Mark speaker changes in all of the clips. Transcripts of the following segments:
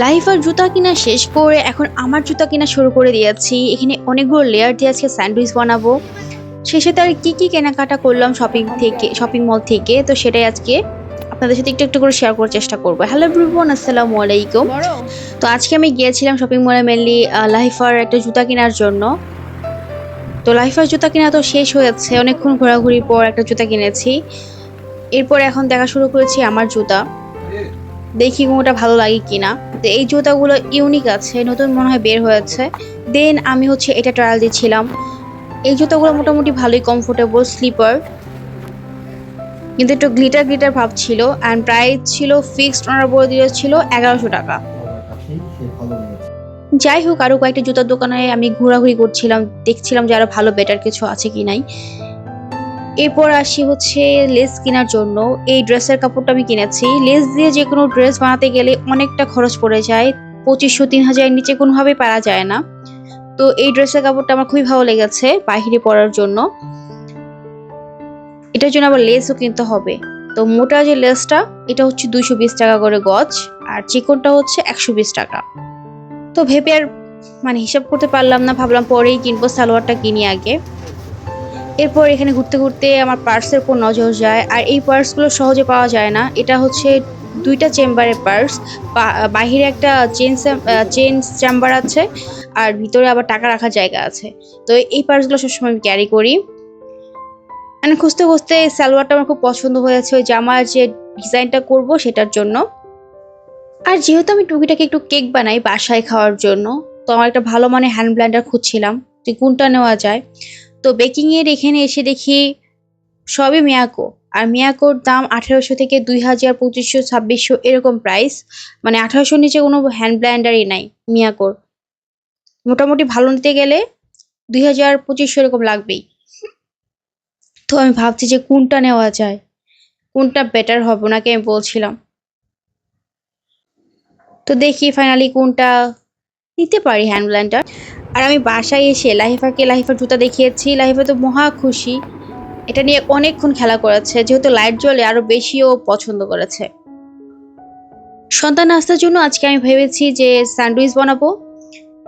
Speaker 1: Life আর জুতা কিনা শেষ করে এখন আমার জুতা কিনা শুরু করে দিয়েছি। এখানে অনেকগুলো লেয়ার দিয়ে আজকে স্যান্ডউইচ বানাবো। শেষে তার কি কি কেনাকাটা করলাম শপিং থেকে শপিং মল থেকে তো সেটাই আজকে আপনাদের সাথে একটু একটু করে শেয়ার করার চেষ্টা করব। হ্যালো ব্রিবন আসসালামু আলাইকুম। তো আজকে আমি গিয়েছিলাম শপিং মলে মেনলি লাইফার একটা জুতা কেনার জন্য। তো লাইফার জুতা কেনা তো শেষ হয়েছে অনেকক্ষণ ঘোরাঘুরির পর একটা জুতা কিনেছি। এরপর এখন দেখা শুরু করেছি আমার জুতা। দেখি কোনটা ভালো লাগে কিনা। তো এই জুতাগুলো ইউনিক আছে, নতুন মনে হয় বের হয়েছে। দেন আমি হচ্ছে এটা ট্রায়াল দিচ্ছিলাম এই জুতাগুলো মোটামুটি ভালোই কমফোর্টেবল স্লিপার কিন্তু একটু গ্লিটার গ্লিটার ভাব ছিল অ্যান্ড প্রাইস ছিল ফিক্সড ওনার বলে দিয়েছিল এগারোশো টাকা। যাই হোক, আরও কয়েকটা জুতার দোকানে আমি ঘোরাঘুরি করছিলাম, দেখছিলাম যে আরও ভালো বেটার কিছু আছে কি নাই। এরপর আসি হচ্ছে লেস কেনার জন্য। এই ড্রেসের কাপড়টা আমি কিনেছি। লেস দিয়ে যে কোনো ড্রেস বানাতে গেলে অনেকটা খরচ পড়ে যায়। পঁচিশশো, তিন হাজারের নিচে কোনোভাবেই পারা যায় না। তো এই ড্রেসের কাপড়টা আমার খুবই ভালো লেগেছে বাহিরে পরার জন্য। এটার জন্য আবার লেসও কিনতে হবে। তো মোটা যে লেসটা, এটা হচ্ছে দুইশো বিশ টাকা করে গজ আর চিকনটা হচ্ছে একশো বিশ টাকা। তো ভেবে আর মানে হিসাব করতে পারলাম না, ভাবলাম পরেই কিনবো, সালোয়ারটা কিনি আগে। এরপর এখানে ঘুরতে ঘুরতে আমার পার্সের উপর নজর যায়, আর এই পার্সগুলো সহজে পাওয়া যায় না। এটা হচ্ছে দুইটা চেম্বারের পার্স বাহিরে একটা চেন চেন চেম্বার আছে, আর ভিতরে আবার টাকা রাখার জায়গা আছে। তো এই পার্সগুলো সবসময় আমি ক্যারি করি। মানে খুঁজতে খুঁজতে সালোয়ারটা আমার খুব পছন্দ হয়েছে, ওই জামার যে ডিজাইনটা করব সেটার জন্য। আর যেহেতু আমি টুকিটাকে একটু কেক বানাই বাসায় খাওয়ার জন্য, তো আমার একটা ভালো মানে হ্যান্ড ব্লেন্ডার খুঁজছিলাম যে কোনটা নেওয়া যায়। তো বেকিং এর এখানে এসে দেখি সবই মিয়াকো। আর মিয়াকোর দাম আঠারোশো থেকে দুই হাজার পঁচিশশো, ছাব্বিশশো এরকম প্রাইস মানে আঠারোশোর নিচে কোনো হ্যান্ড ব্লেন্ডারই নাই মিয়াকোর। মোটামুটি ভালো নিতে গেলে দুই হাজার পঁচিশশো এরকম লাগবেই। তো আমি ভাবছি যে কোনটা নেওয়া যায়? কোনটা বেটার হবে ওনাকে আমি বলছিলাম। তো দেখি ফাইনালি কোনটা নিতে পারি হ্যান্ড ব্লেন্ডার আর আমি বাসায় এসে লাহিফাকে, লাহিফার জুতা দেখিয়েছি। লাহিফা তো মহা খুশি। এটা নিয়ে অনেকক্ষণ খেলা করেছে, যেহেতু লাইট জ্বলে আরও বেশিও পছন্দ করেছে। সন্তান নাস্তার জন্য আজকে আমি ভেবেছি যে স্যান্ডউইচ বানাবো।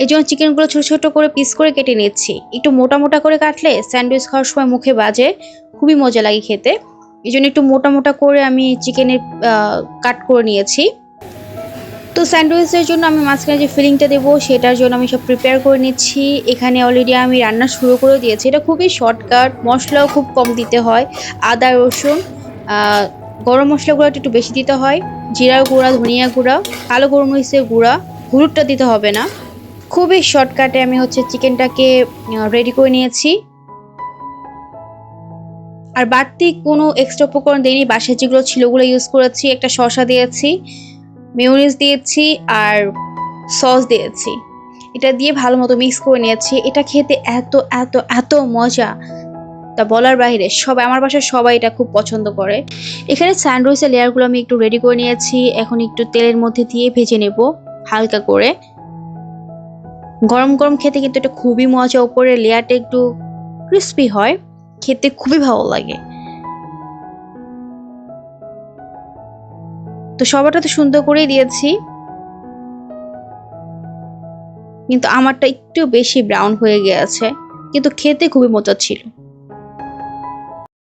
Speaker 1: এই জন্য চিকেনগুলো ছোটো ছোটো করে পিস করে কেটে নিচ্ছি। একটু মোটা মোটা করে কাটলে স্যান্ডউইচ খাওয়ার সময় মুখে বাজে, খুবই মজা লাগে খেতে। এই জন্য একটু মোটা মোটা করে আমি চিকেনের কাট করে নিয়েছি। তো স্যান্ডউইচের জন্য আমি মাঝখানে যে ফিলিংটা দেবো, সেটার জন্য আমি সব প্রিপেয়ার করে নিচ্ছি। এখানে অলরেডি আমি রান্না শুরু করে দিয়েছি। এটা খুবই শর্টকাট মশলাও খুব কম দিতে হয়। আদা, রসুন গরম মশলাগুলো একটু বেশি দিতে হয়। জিরার গুঁড়া, ধনিয়া গুঁড়া, কালো গরম গোলমরিচের গুঁড়া হলুদটা দিতে হবে না। খুবই শর্টকাটে আমি হচ্ছে চিকেনটাকে রেডি করে নিয়েছি। আর বাড়তি কোনো এক্সট্রা উপকরণ দিইনি। বাসায় যেগুলো ছিল ওগুলো ইউজ করেছি। একটা শসা দিয়েছি। মেয়নিজ দিয়েছি আর সস দিয়েছি। এটা দিয়ে ভালো মতো মিক্স করে নিয়েছি। এটা খেতে এত এত এত মজা। তা বলার বাইরে, সবাই, আমার বাসায় সবাই এটা খুব পছন্দ করে। এখানে স্যান্ডউইচের লেয়ারগুলো আমি একটু রেডি করে নিয়েছি। এখন একটু তেলের মধ্যে দিয়ে ভেজে নেব হালকা করে। গরম গরম খেতে কিন্তু এটা খুবই মজা। উপরের লেয়ারটা একটু ক্রিস্পি হয়। খেতে খুবই ভালো লাগে। তো সবারটা তো সুন্দর করেই দিয়েছি। কিন্তু আমারটা একটু বেশি ব্রাউন হয়ে গিয়েছে। কিন্তু খেতে খুবই মজা ছিল।